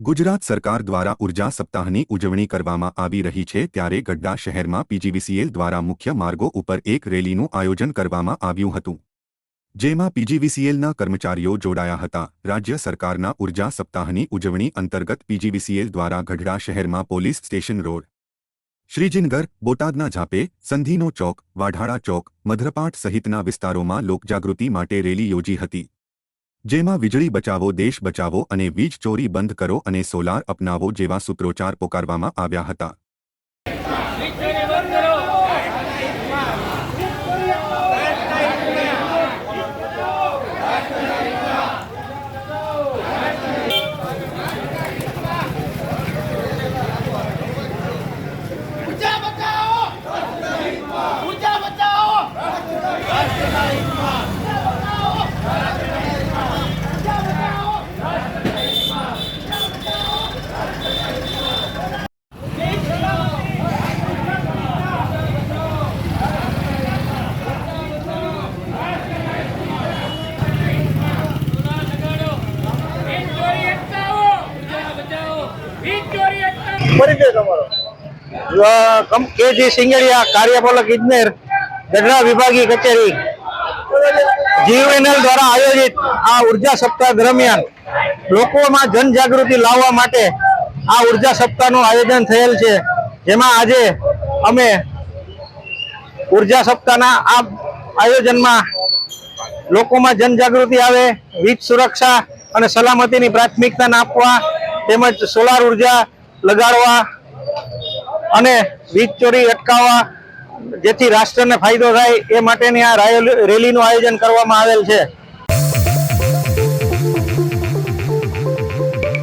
ગુજરાત સરકાર દ્વારા ઊર્જા સપ્તાહની ઉજવણી કરવામાં આવી રહી છે ત્યારે ગઢડા શહેરમાં પીજીવીસીએલ દ્વારા મુખ્ય માર્ગો ઉપર એક રેલીનું આયોજન કરવામાં આવ્યું હતું. જેમાં પીજીવીસીએલના કર્મચારીઓ જોડાયા હતા. રાજ્ય સરકારના ઊર્જા સપ્તાહની ઉજવણી અંતર્ગત પીજીવીસીએલ દ્વારા ગઢડા શહેરમાં પોલીસ સ્ટેશન રોડ, શ્રીજીનગર, બોટાદના ઝાપે, સંધીનો ચોક, વાઢાળા ચોક, મધ્રપાટ સહિતના વિસ્તારોમાં લોકજાગૃતિ માટે રેલી યોજી હતી. જેમાં વીજળી બચાવો, દેશ બચાવો અને વીજ ચોરી બંધ કરો અને સોલાર અપનાવો જેવા સૂત્રોચ્ચાર પોકારવામાં આવ્યા હતા ઊર્જા બચાવો ઊર્જા બચાવો વીજ ચોરી અટકાવો ઊર્જા બચાવો વીજ ચોરી અટકાવો આ ઊર્જા સપ્તાહ દરમિયાન લોકોમાં જનજાગૃતિ લાવવા માટે આ ઊર્જા સપ્તાહનું આયોજન થયેલ છે. જેમાં આજે અમે ઊર્જા સપ્તાહના આ આયોજનમાં લોકોમાં જનજાગૃતિ આવે, વીજ સુરક્ષા અને સલામતીની પ્રાથમિકતા આપવા તેમજ સોલાર ઊર્જા લગાડવા અને વીજ ચોરી અટકાવવા જેથી રાષ્ટ્રને ફાયદો થાય એ માટેની આ રેલીનું આયોજન કરવામાં આવેલ છે.